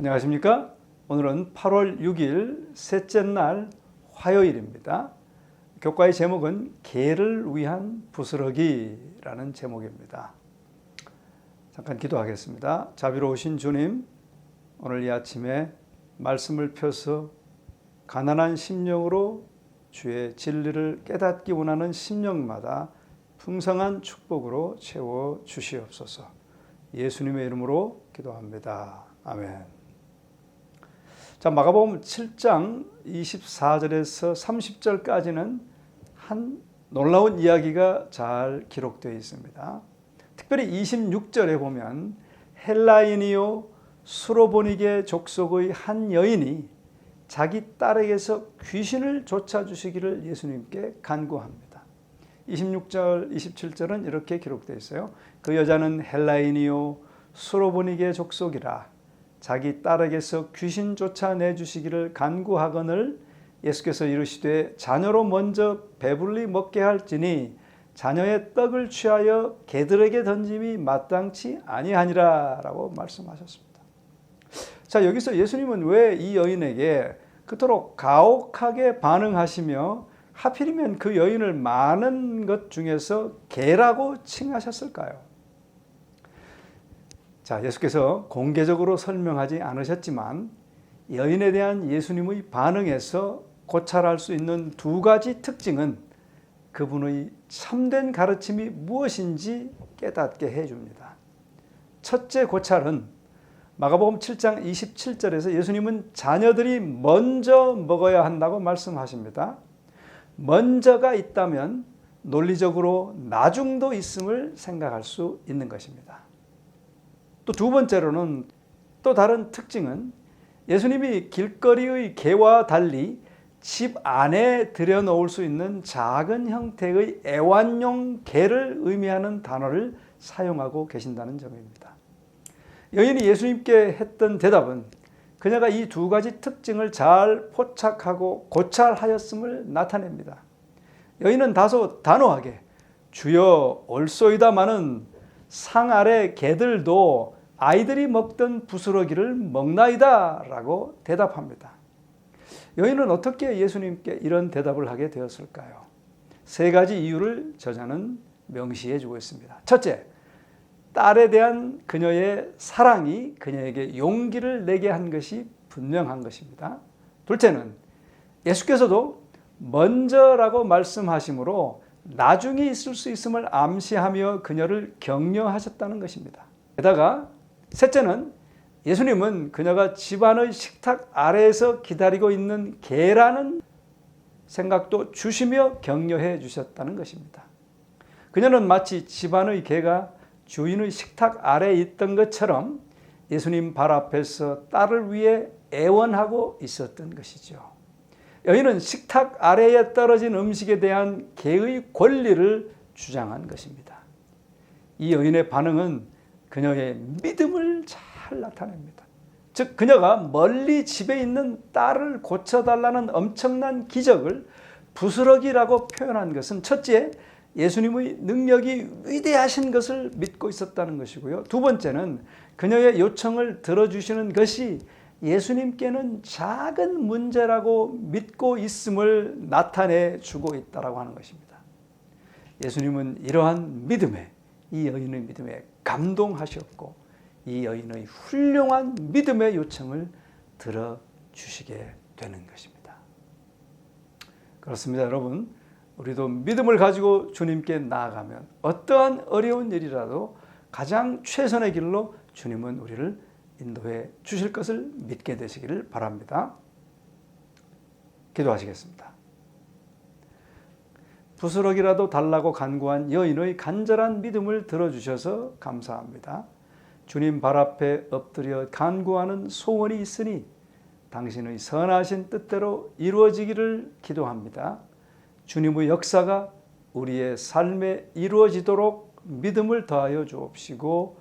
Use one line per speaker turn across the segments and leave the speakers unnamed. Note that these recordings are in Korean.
안녕하십니까? 오늘은 8월 6일 셋째 날 화요일입니다. 교과의 제목은 개를 위한 부스러기라는 제목입니다. 잠깐 기도하겠습니다. 자비로우신 주님, 오늘 이 아침에 말씀을 펴서 가난한 심령으로 주의 진리를 깨닫기 원하는 심령마다 풍성한 축복으로 채워 주시옵소서. 예수님의 이름으로 기도합니다. 아멘. 자, 마가복음 7장 24절에서 30절까지는 한 놀라운 이야기가 잘 기록되어 있습니다. 특별히 26절에 보면 헬라인이요 수로보니게 족속의 한 여인이 자기 딸에게서 귀신을 쫓아주시기를 예수님께 간구합니다. 26절, 27절은 이렇게 기록되어 있어요. 그 여자는 헬라인이요 수로보니게 족속이라 자기 딸에게서 귀신 쫓아내 주시기를 간구하거늘 예수께서 이르시되 자녀로 먼저 배불리 먹게 할지니 자녀의 떡을 취하여 개들에게 던짐이 마땅치 아니하니라라고 말씀하셨습니다. 자, 여기서 예수님은 왜 이 여인에게 그토록 가혹하게 반응하시며 하필이면 그 여인을 많은 것 중에서 개라고 칭하셨을까요? 자, 예수께서 공개적으로 설명하지 않으셨지만 여인에 대한 예수님의 반응에서 고찰할 수 있는 두 가지 특징은 그분의 참된 가르침이 무엇인지 깨닫게 해 줍니다. 첫째 고찰은 마가복음 7장 27절에서 예수님은 자녀들이 먼저 먹어야 한다고 말씀하십니다. 먼저가 있다면 논리적으로 나중도 있음을 생각할 수 있는 것입니다. 또 두 번째로는 또 다른 특징은 예수님이 길거리의 개와 달리 집 안에 들여놓을 수 있는 작은 형태의 애완용 개를 의미하는 단어를 사용하고 계신다는 점입니다. 여인이 예수님께 했던 대답은 그녀가 이 두 가지 특징을 잘 포착하고 고찰하였음을 나타냅니다. 여인은 다소 단호하게 주여 올소이다마는 상 아래 개들도 아이들이 먹던 부스러기를 먹나이다 라고 대답합니다. 여인은 어떻게 예수님께 이런 대답을 하게 되었을까요? 세 가지 이유를 저자는 명시해 주고 있습니다. 첫째, 딸에 대한 그녀의 사랑이 그녀에게 용기를 내게 한 것이 분명한 것입니다. 둘째는 예수께서도 먼저라고 말씀하시므로 나중에 있을 수 있음을 암시하며 그녀를 격려하셨다는 것입니다. 게다가 셋째는 예수님은 그녀가 집안의 식탁 아래에서 기다리고 있는 개라는 생각도 주시며 격려해 주셨다는 것입니다. 그녀는 마치 집안의 개가 주인의 식탁 아래에 있던 것처럼 예수님 발 앞에서 딸을 위해 애원하고 있었던 것이죠. 여인은 식탁 아래에 떨어진 음식에 대한 개의 권리를 주장한 것입니다. 이 여인의 반응은 그녀의 믿음을 잘 나타냅니다. 즉, 그녀가 멀리 집에 있는 딸을 고쳐달라는 엄청난 기적을 부스러기라고 표현한 것은 첫째, 예수님의 능력이 위대하신 것을 믿고 있었다는 것이고요. 두 번째는 그녀의 요청을 들어주시는 것이 예수님께는 작은 문제라고 믿고 있음을 나타내 주고 있다라고 하는 것입니다. 예수님은 이러한 믿음에 이 여인의 믿음에 감동하셨고 이 여인의 훌륭한 믿음의 요청을 들어 주시게 되는 것입니다. 그렇습니다, 여러분. 우리도 믿음을 가지고 주님께 나아가면 어떠한 어려운 일이라도 가장 최선의 길로 주님은 우리를 인도해 주실 것을 믿게 되시기를 바랍니다. 기도하시겠습니다. 부스럭이라도 달라고 간구한 여인의 간절한 믿음을 들어주셔서 감사합니다. 주님 발 앞에 엎드려 간구하는 소원이 있으니 당신의 선하신 뜻대로 이루어지기를 기도합니다. 주님의 역사가 우리의 삶에 이루어지도록 믿음을 더하여 주옵시고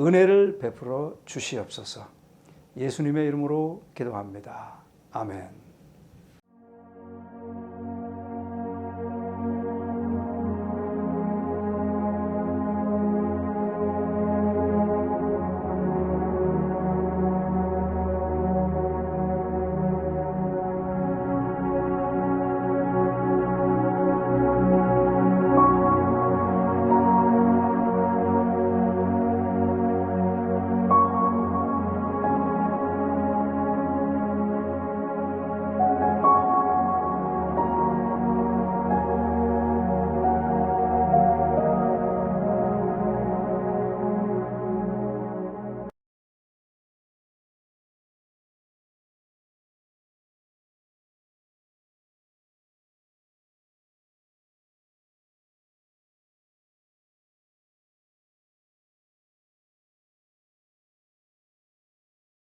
은혜를 베풀어 주시옵소서. 예수님의 이름으로 기도합니다. 아멘.